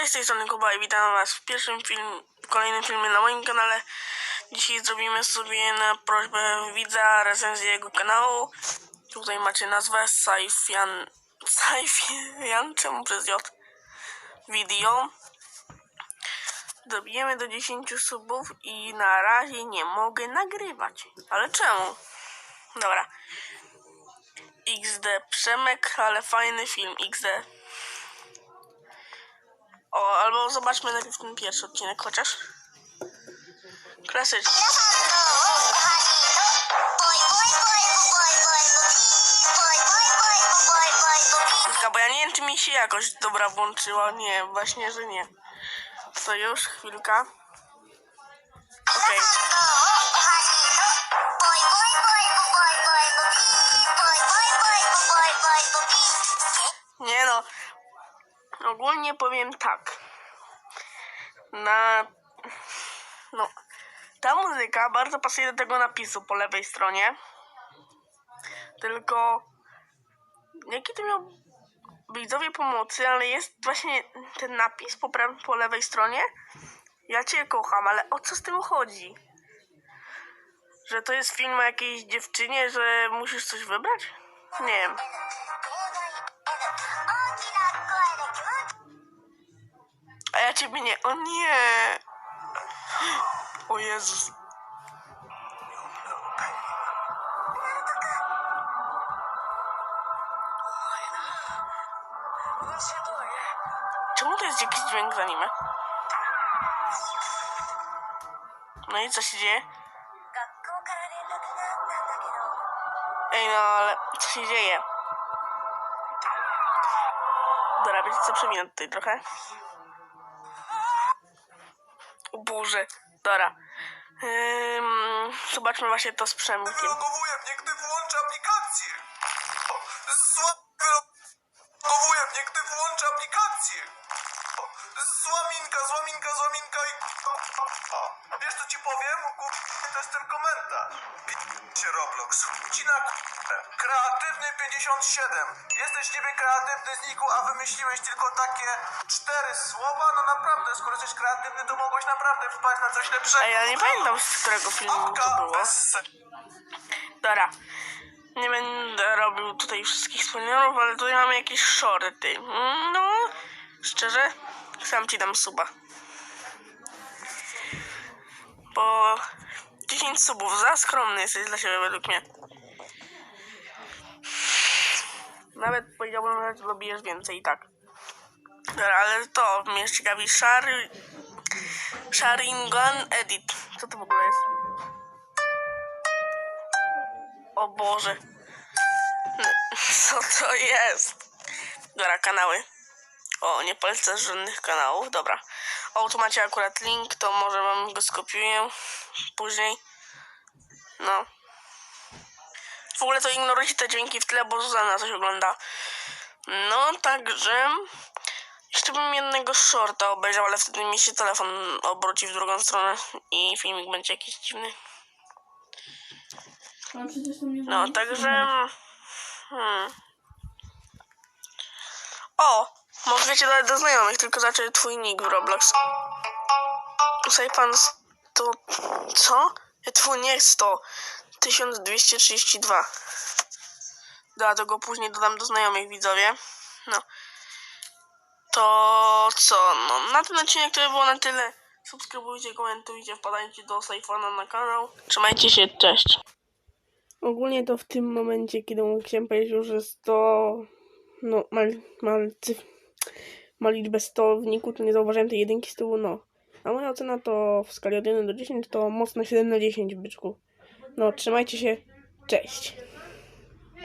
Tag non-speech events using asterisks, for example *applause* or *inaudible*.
Cześć, z tej strony Kuba i witam was w pierwszym film, w kolejnym filmie na moim kanale. Dzisiaj zrobimy sobie na prośbę widza recenzję jego kanału. Tutaj macie nazwę Saifian... *laughs* Saifian? Czemu przez J? Video. Dobijemy do 10 subów i na razie nie mogę nagrywać. Ale czemu? Dobra. XD Przemek, ale fajny film XD. O, albo zobaczmy najpierw ten pierwszy odcinek chociaż. Klasyczny. Chwilka, bo ja nie wiem, czy mi się jakoś dobra włączyła. Nie, właśnie, że nie. To już, chwilka. Ogólnie powiem tak. Na. No. Ta muzyka bardzo pasuje do tego napisu po lewej stronie. Tylko. Jaki to miał widzowie pomocy, ale jest właśnie ten napis po, pra- po lewej stronie. Ja cię kocham, ale o co z tym chodzi? Że to jest film o jakiejś dziewczynie, że musisz coś wybrać? Nie wiem. A ja ciebie nie. O nie! O Jezus. Czemu to jest jakiś dźwięk za nim? No i co się dzieje? Ej, no ale co się dzieje? Dobra, wiecie co, przewinę tutaj trochę. O Boże, dobra. Ym, zobaczmy właśnie to z Przemkiem. Wylogowuje mnie, gdy włączę aplikację. Zła... Wylogowuje mnie, gdy włączę aplikację. Złaminka, złaminka, złaminka i... Wiesz co ci powiem? Kur- To jest ten komentarz. Się Roblox. Ucina Kreatywny 57. Jesteś niby kreatywny zniku, a wymyśliłeś tylko takie cztery słowa? No naprawdę, skoro jesteś kreatywny, to mogłeś naprawdę wpaść na coś lepszego. Ej, ja nie pamiętam z którego filmu to było. Dobra. Nie będę robił tutaj wszystkich spoilerów, ale tutaj mamy jakieś shorty. Mm, No, szczerze, sam ci dam suba. Po 10 subów, za skromny jesteś dla siebie według mnie. Nawet powiedziałbym, że dobijesz więcej i tak. Dobra, ale to mnie ciekawi. Shari... Sharingan Edit. Co to w ogóle jest? O Boże. *laughs* Co to jest? Dobra, kanały. O, nie polecę żadnych kanałów. Dobra. O, tu macie akurat link, to może wam go skopiuję później. No. W ogóle to ignorujcie te dźwięki w tle, bo Zuzana coś ogląda. No, także... Jeszcze bym jednego shorta obejrzał, ale wtedy mi się telefon obróci w drugą stronę i filmik będzie jakiś dziwny. Nie No, także... Hmm. O! Możecie dodać do znajomych, tylko zacząć twój nick w Roblox. Sejpan to... Co? Twój nie jest to 1232. Dobra, to go później dodam do znajomych widzowie. No. To co? No, na ten odcinek to by było na tyle. Subskrybujcie, komentujcie, wpadajcie do Sejfona na kanał. Trzymajcie się, cześć. Ogólnie to w tym momencie, kiedy chciałem powiedzieć, że 100, no, ma, ma, cyf, ma liczbę 100 w niku, to nie zauważyłem tej jedynki z tyłu, no. A moja ocena to w skali od 1 do 10 to mocno 7 na 10, byczku. No, trzymajcie się, cześć.